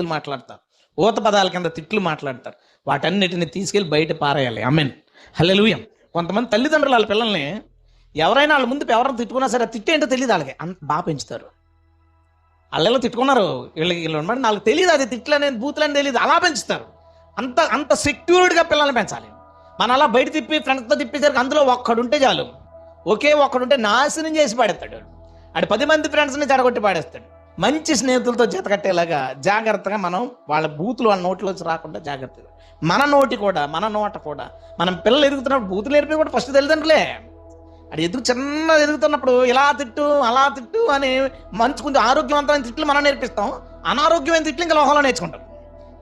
బూతులు మాట్లాడతారు. ఊత పదాల కింద తిట్లు మాట్లాడతారు. వాటన్నిటిని తీసుకెళ్ళి బయట పారేయాలి. అమెన్ హల్లెలూయం కొంతమంది తల్లిదండ్రులు వాళ్ళ పిల్లల్ని ఎవరైనా వాళ్ళ ముందు ఎవరైనా తిట్టుకున్నా సరే ఆ తిట్టేంటో తెలియదు వాళ్ళకి. అంత బాగా పెంచుతారు. వాళ్ళు తిట్టుకున్నారు. వీళ్ళకి వీళ్ళు ఉన్నమాట నాకు తెలియదు అది తిట్లని బూతులని తెలియదు అలా పెంచుతారు. అంత అంత సెక్యూర్డ్గా పిల్లల్ని పెంచాలి. మన అలా బయట తిప్పి ఫ్రెండ్స్తో తిప్పేసరికి అందులో ఒక్కడుంటే చాలు. ఒకే ఒక్కడుంటే నాశనం చేసి పాడేస్తాడు. ఆడు పది మంది ఫ్రెండ్స్ని చెడగొట్టి పాడేస్తాడు. మంచి స్నేహితులతో జతకట్టేలాగా జాగ్రత్తగా మనం వాళ్ళ బూతులు వాళ్ళ నోట్లోంచి రాకుండా జాగ్రత్తగా. మన నోటి కూడా మన నోట కూడా. మనం పిల్లలు ఎదుగుతున్నప్పుడు బూతులు నేర్పి కూడా ఫస్ట్ తల్లిదండ్రులే అది ఎదుగు చిన్న ఎదుగుతున్నప్పుడు ఇలా తిట్టు అలా తిట్టు అని మంచి కొంచెం ఆరోగ్యవంతమైన తిట్లు మనం నేర్పిస్తాం. అనారోగ్యమైన తిట్లు ఇంకా లోహంలో నేర్చుకుంటాం.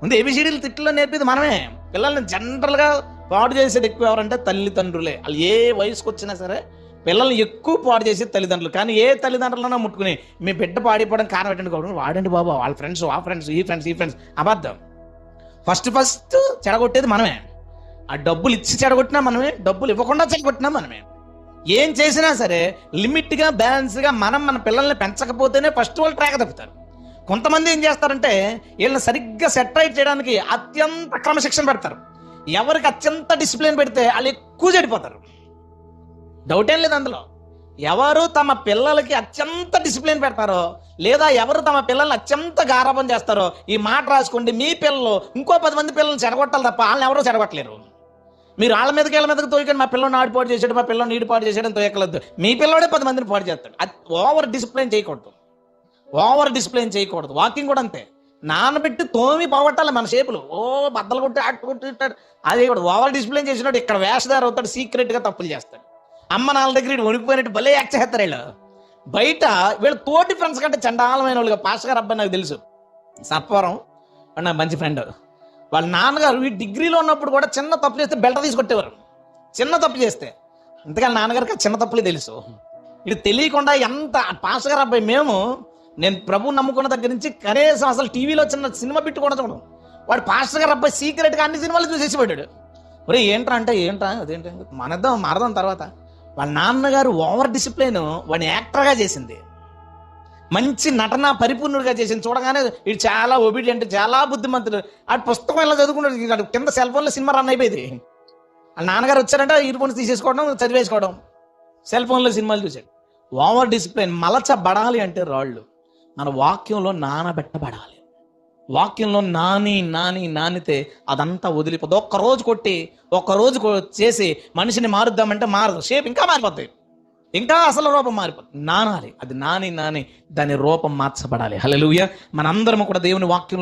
ముందు ఏబిసిడీలు తిట్లు నేర్పేది మనమే. పిల్లల్ని జనరల్గా పాడు చేసేది ఎక్కువ ఎవరంటే తల్లిదండ్రులే. వాళ్ళు ఏ వయసుకు వచ్చినా సరే పిల్లల్ని ఎక్కువ పాడు చేసే తల్లిదండ్రులు. కానీ ఏ తల్లిదండ్రులైనా ముట్టుకుని మీ బిడ్డ పాడిపోవడం కారణం పెట్టండి వాడండి బాబు వాళ్ళ ఫ్రెండ్స్ ఆ ఫ్రెండ్స్ ఈ ఫ్రెండ్స్ ఈ ఫ్రెండ్స్. అబద్ధం. ఫస్ట్ ఫస్ట్ చెడగొట్టేది మనమే. ఆ డబ్బులు ఇచ్చి చెడగొట్టినా మనమే డబ్బులు ఇవ్వకుండా చెడగొట్టినా మనమే. ఏం చేసినా సరే లిమిట్గా బ్యాలెన్స్గా మనం మన పిల్లల్ని పెంచకపోతేనే ఫస్ట్ వాళ్ళు ట్రాక్ తప్పుతారు. కొంతమంది ఏం చేస్తారంటే వీళ్ళని సరిగ్గా సెటరైట్ చేయడానికి అత్యంత క్రమశిక్షణ పెడతారు. ఎవరికి అత్యంత డిసిప్లిన్ పెడితే వాళ్ళు ఎక్కువ చెడిపోతారు. డౌట్ ఏం లేదు అందులో. ఎవరు తమ పిల్లలకి అత్యంత డిసిప్లిన్ పెడతారో లేదా ఎవరు తమ పిల్లల్ని అత్యంత గారాభం చేస్తారో ఈ మాట రాసుకోండి మీ పిల్లలు ఇంకో పది మంది పిల్లల్ని చెడగొట్టాలి తప్ప వాళ్ళని ఎవరో చెడగొట్టలేరు. మీరు వాళ్ళ మీదకి వీళ్ళ మీదకి తోయకండి మా పిల్లని ఆడిపాటు చేసాడు మా పిల్లని నీడిపాటు చేసాడని తోయకలేదు మీ పిల్లడే పది మందిని పాడు చేస్తాడు. అది ఓవర్ డిసిప్లిన్ చేయకూడదు. ఓవర్ డిసిప్లిన్ చేయకూడదు. వాకింగ్ కూడా అంతే. నానబెట్టి తోమి పోగొట్టాలి మన షేపులు ఓ బద్దలు కొట్టి అట్టు కొట్టి అది ఓవర్ డిసిప్లిన్ చేసినాడు ఇక్కడ వేషదారు అవుతాడు సీక్రెట్గా తప్పులు చేస్తాడు. అమ్మ నాన్న దగ్గర ఇటు వణికిపోయినట్టు భలే యాక్ట్ చేస్తారు వీళ్ళు. బయట వీళ్ళు తోటి ఫ్రెండ్స్ కంటే చండాలమైన వాళ్ళుగా పాస్టర్ గారు అబ్బాయి నాకు తెలుసు. సత్వరం నా నాకు మంచి ఫ్రెండ్ వాళ్ళ నాన్నగారు ఈ డిగ్రీలో ఉన్నప్పుడు కూడా చిన్న తప్పు చేస్తే బెల్ట్ తీసుకొట్టేవారు. చిన్న తప్పు చేస్తే. అందుకని నాన్నగారికి చిన్న తప్పులే తెలుసు. ఇది తెలియకుండా ఎంత పాస్ గారు అబ్బాయి మేము నేను ప్రభు నమ్ముకున్న దగ్గర నుంచి కనీసం అసలు టీవీలో చిన్న సినిమా బిట్టు కూడా చూడడం వాడు పాస్టర్ గారు అబ్బాయి సీక్రెట్గా అన్ని సినిమాలు చూసేసి పడ్డాడు ఒరే ఏంట్రా అంటే ఏంట్రా? అదేంటి? మనద్దాం మారదాం తర్వాత. వాళ్ళ నాన్నగారు ఓవర్ డిసిప్లిన్ వాడిని యాక్టర్గా చేసింది. మంచి నటన పరిపూర్ణుడిగా చేసింది. చూడగానే ఇది చాలా ఒబీడియంట్ చాలా బుద్ధిమంతుడు. ఆ పుస్తకం ఎలా చదువుకున్నాడు? కింద సెల్ ఫోన్లో సినిమా రన్ అయిపోయింది. వాళ్ళ నాన్నగారు వచ్చారంటే ఇయర్ ఫోన్స్ తీసేసుకోవడం చదివేసుకోవడం. సెల్ ఫోన్లో సినిమాలు చూశాడు. ఓవర్ డిసిప్లిన్ మలచబడాలి అంటే రాళ్ళు. మన వాక్యంలో నానబెట్టబడాలి. వాక్యంలో నాని నాని నానితే అదంతా వదిలిపోద్ది. ఒక్క రోజు కొట్టి ఒక్క రోజు చేసి మనిషిని మారుద్దామంటే మారదు షేప్ ఇంకా మారిపోతాయి ఇంకా అసలు రూపం మారిపోతుంది నానాలి. అది నాని నాని దాని రూపం మార్చబడాలి. హలో మనందరం కూడా దేవుని వాక్యంలో